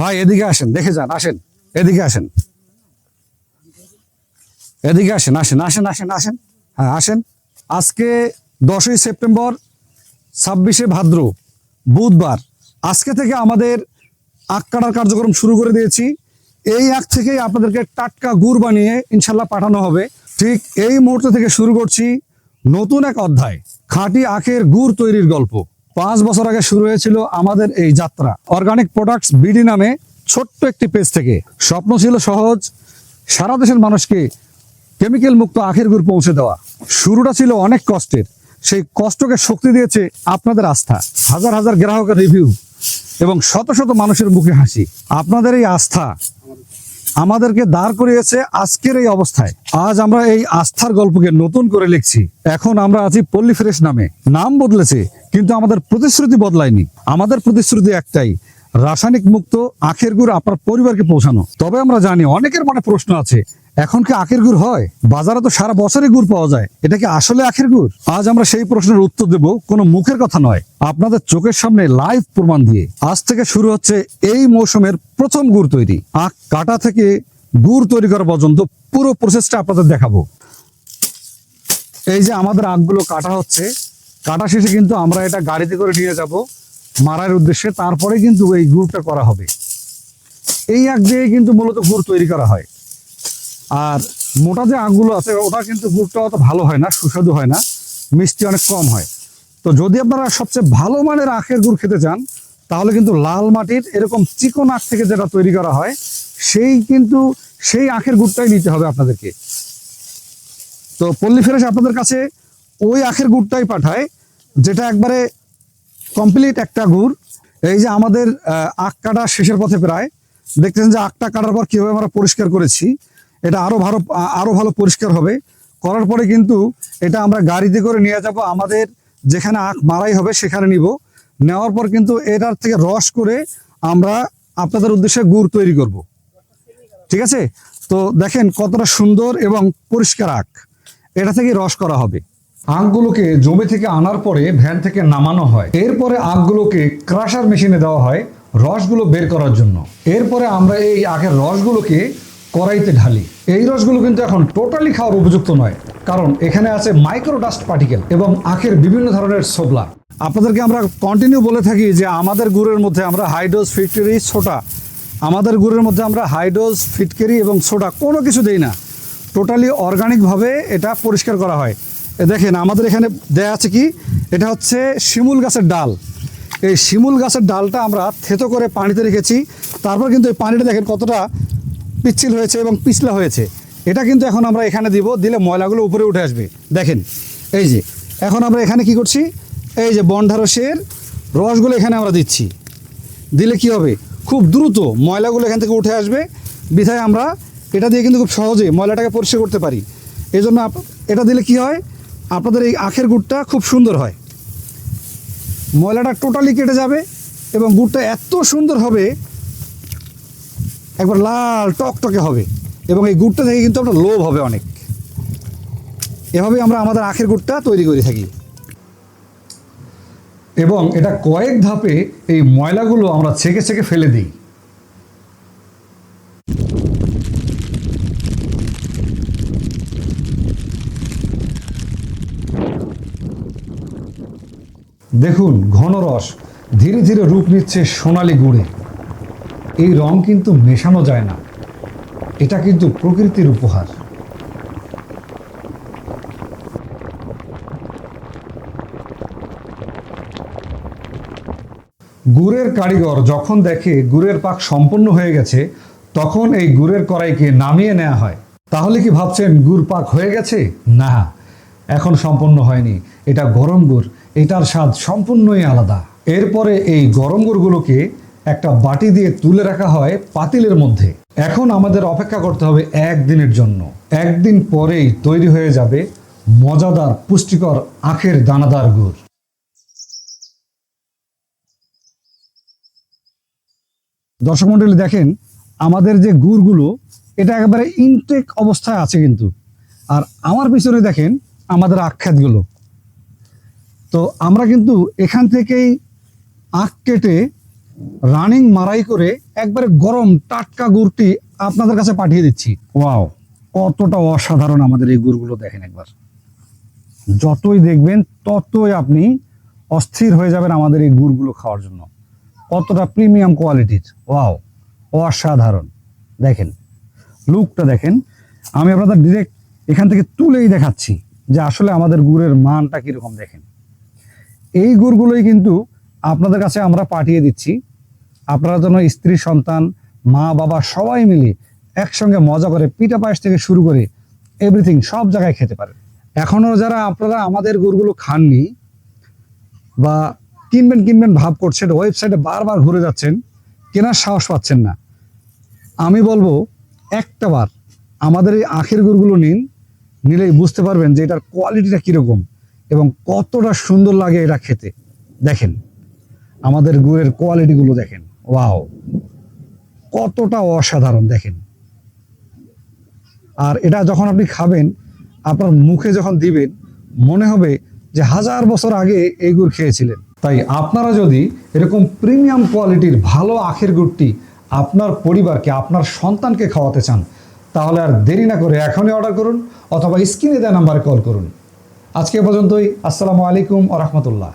ভাই, এদিকে আসেন, দেখে যান, আসেন, এদিকে আসেন। এদিকে আসেন আসেন আসেন আসেন আসেন। হ্যাঁ আসেন। আজকে দশই সেপ্টেম্বর, ছাব্বিশে ভাদ্র, বুধবার। আজকে থেকে আমাদের আখ কাটার কার্যক্রম শুরু করে দিয়েছি। এই আখ থেকেই আপনাদেরকে টাটকা গুড় বানিয়ে ইনশাল্লাহ পাঠানো হবে। ঠিক এই মুহূর্ত থেকে শুরু করছি নতুন এক অধ্যায়, খাঁটি আখের গুড় তৈরির গল্প। পাঁচ বছর আগে শুরু হয়েছিল আমাদের এই যাত্রা। অর্গানিক প্রোডাক্টস বিডি নামে ছোট্ট একটি পেজ থেকে। স্বপ্ন ছিল সহজ, সারা দেশের মানুষকে কেমিক্যাল মুক্ত আখের গুড় পৌঁছে দেওয়া। শুরুটা ছিল অনেক কষ্টের। সেই কষ্টকে শক্তি দিয়েছে আপনাদের আস্থা। হাজার হাজার গ্রাহকের রিভিউ এবং শত শত মানুষের মুখে হাসি। আপনাদের এই আস্থা আমাদেরকে দাঁড় করিয়েছে আজকের এই অবস্থায়। আজ আমরা এই আস্থার গল্পকে নতুন করে লিখছি। এখন আমরা আছি পল্লী ফ্রেশ নামে। নাম বদলেছে, কিন্তু আমাদের প্রতিশ্রুতি বদলায়নি। আমাদের প্রতিশ্রুতি একটাই, রাসায়নিক মুক্ত আখের গুড় আপনার পরিবারকে পৌঁছানো। তবে আমরা জানি, অনেকের মনে প্রশ্ন আছে এখন কি আখের গুড় হয়? বাজারে তো সারা বছরই গুড় পাওয়া যায়। এটা কি আসলে আখের গুড়? আজ আমরা সেই প্রশ্নের উত্তর দেব, কোনো মুখের কথা নয়। আপনাদের চোখের সামনে লাইভ প্রমাণ দিয়ে। আজ থেকে শুরু হচ্ছে এই মৌসুমের প্রথম গুড় তৈরি। আখ কাটা থেকে গুড় তৈরি করা পর্যন্ত পুরো প্রসেসটা আপনাদের দেখাবো। এই যে আমাদের আখগুলো কাটা হচ্ছে, কাটা শেষে কিন্তু আমরা এটা গাড়িতে করে নিয়ে যাব মারার উদ্দেশ্যে। তারপরে কিন্তু এই গুড়টা করা হবে। এই আখ দিয়ে কিন্তু মূলত গুড় তৈরি করা হয়। আর মোটা যে আখগুলো আছে, ওটা কিন্তু গুড়টা অত ভালো হয় না, সুস্বাদু হয় না, মিষ্টি অনেক কম হয়। তো যদি আপনারা সবচেয়ে ভালো মানের আখের গুড় খেতে চান, তাহলে কিন্তু লাল মাটির এরকম চিকন আখ থেকে যেটা তৈরি করা হয়, সেই কিন্তু সেই আখের গুড়টাই নিতে হবে আপনাদেরকে। তো পল্লী ফেরেস আপনাদের কাছে ওই আখের গুড়টাই পাঠায়, যেটা একবারে কমপ্লিট একটা গুড়। এই যে আমাদের আখ কাটা শেষের পথে প্রায়। দেখতেছেন যে আখটা কাটার পর কীভাবে আমরা পরিষ্কার করেছি। এটা আরও ভালো আ- আরও ভালো পরিষ্কার হবে। করার পরে কিন্তু এটা আমরা গাড়িতে করে নিয়ে যাব, আমাদের যেখানে আখ মারাই হবে সেখানে নিব। নেওয়ার পর কিন্তু এটার থেকে রস করে আমরা আপনাদের উদ্দেশ্যে গুড় তৈরি করব। ঠিক আছে? তো দেখেন কতটা সুন্দর এবং পরিষ্কার আখ। এটা থেকে রস করা হবে। আখগুলোকে জমি থেকে আনার পরে ভ্যান থেকে নামানো হয়। এরপরে আখগুলোকে ক্রাশার মেশিনে দেওয়া হয় রসগুলো বের করার জন্য। এরপরে আমরা এই আখের রসগুলোকে কড়াইতে ঢালি। এই রসগুলো কিন্তু এখন টোটালি খাওয়ার উপযুক্ত নয়। কারণ এখানে আছে মাইক্রো ডাস্ট পার্টিকেল এবং আখের বিভিন্ন ধরনের সোবলা আপনাদেরকে আমরা কন্টিনিউ বলে থাকি যে আমাদের গুড়ের মধ্যে আমরা হাইডোজ ফিটকেরি ছোটা আমাদের গুড়ের মধ্যে আমরা হাইডোজ ফিটকেরি এবং সোডা কোনো কিছু দেই না। টোটালি অর্গানিকভাবে এটা পরিষ্কার করা হয়। এ দেখেন, আমাদের এখানে দেয়া আছে কি? এটা হচ্ছে শিমুল গাছের ডাল। এই শিমুল গাছের ডালটা আমরা থেতো করে পানিতে রেখেছি। তারপর কিন্তু এই পানিটা দেখেন কতটা পিচ্ছিল হয়েছে এবং পিছলা হয়েছে। এটা কিন্তু এখন আমরা এখানে দিব, দিলে ময়লাগুলো উপরে উঠে আসবে। দেখেন, এই যে, এখন আমরা এখানে কি করছি? এই যে বন্ডারসের রসগুলো এখানে আমরা দিচ্ছি। দিলে কি হবে? খুব দ্রুত ময়লাগুলো এখান থেকে উঠে আসবে। বিধায় আমরা এটা দিয়ে কিন্তু খুব সহজে ময়লাটাকে পরিষ্কার করতে পারি। এই জন্য এটা দিলে কি হয়? আপনাদের এই আখের গুড়টা খুব সুন্দর হয়। ময়লাটা টোটালি কেটে যাবে এবং গুড়টা এত সুন্দর হবে একবার লাল টকটকে হবে এবং এই গুড়টা থেকে কিন্তু আপনার লোভ হবে অনেক। এভাবে আমরা আমাদের আখের গুড়টা তৈরি করে থাকি। এবং এটা কয়েক ধাপে এই ময়লাগুলো আমরা ছেঁকে ছেঁকে ফেলে দিই। দেখুন, ঘন রস, ধীরে ধীরে রূপ নিচ্ছে সোনালি গুড়ে। এই রং কিন্তু মেশানো যায় না। এটা কিন্তু প্রকৃতির উপহার। গুড়ের কারিগর যখন দেখে গুড়ের পাক সম্পন্ন হয়ে গেছে, তখন এই গুড়ের কড়াইকে নামিয়ে নেওয়া হয়। তাহলে কি ভাবছেন গুড় পাক হয়ে গেছে? না, এখন সম্পন্ন হয়নি। এটা গরম গুড়, এটার স্বাদ সম্পূর্ণই আলাদা। এরপরে এই গরম গুড়গুলোকে একটা বাটি দিয়ে তুলে রাখা হয় পাতিলের মধ্যে। এখন আমাদের অপেক্ষা করতে হবে একদিনের জন্য। একদিন পরেই তৈরি হয়ে যাবে মজাদার, পুষ্টিকর আখের দানাদার গুড়। দর্শক মন্ডলী দেখেন, আমাদের যে গুড়গুলো, এটা একেবারে ইনটেক অবস্থায় আছে কিন্তু। আর আমার পিছনে দেখেন আমাদের আখ্যাতগুলো তো আমরা কিন্তু এখান থেকেই আখ কেটে রানিং মারাই করে একবারে গরম টাটকা গুড়টি আপনাদের কাছে পাঠিয়ে দিচ্ছি। ওয়াও। কতটা অসাধারণ আমাদের এই গুড়গুলো দেখেন একবার। যতই দেখবেন ততই আপনি অস্থির হয়ে যাবেন আমাদের এই গুড়গুলো খাওয়ার জন্য। কতটা প্রিমিয়াম কোয়ালিটির ওয়াও অসাধারণ। দেখেন লুকটা দেখেন। আমি আপনাদের ডিরেক্ট এখান থেকে তুলেই দেখাচ্ছি যে আসলে আমাদের গুড়ের মানটা কীরকম দেখেন। এই গুড়গুলোই কিন্তু আপনাদের কাছে আমরা পাঠিয়ে দিচ্ছি। আপনারা যেন স্ত্রী, সন্তান, মা, বাবা সবাই মিলে একসঙ্গে মজা করে পিঠা পায়েস থেকে শুরু করে এভরিথিং সব জায়গায় খেতে পারেন। এখনও যারা আপনারা আমাদের গুড়গুলো খাননি বা কিনবেন কিনবেন ভাব করছেন ওয়েবসাইটে বারবার ঘুরে যাচ্ছেন, কেনার সাহস পাচ্ছেন না। আমি বলব, একটা বার আমাদের এই আখের গুড়গুলো নিন, নিলেই বুঝতে পারবেন যে এটার কোয়ালিটিটা কীরকম এবং কতটা সুন্দর লাগে এটা খেতে। দেখেন, আমাদের গুড়ের কোয়ালিটিগুলো দেখেন। ওয়াও, কতটা অসাধারণ দেখেন। আর এটা যখন আপনি খাবেন, আপনার মুখে যখন দিবেন, মনে হবে যে হাজার বছর আগে এই গুড় খেয়েছিলেন। তাই আপনারা যদি এরকম প্রিমিয়াম কোয়ালিটির ভালো আখের গুড়টি আপনার পরিবারকে, আপনার সন্তানকে খাওয়াতে চান, তাহলে আর দেরি না করে এখনই অর্ডার করুন অথবা স্ক্রিনে দেওয়া নাম্বারে কল করুন। আজকে পর্যন্তই। আসসালামু আলাইকুম আ রহমতুল্লাহ।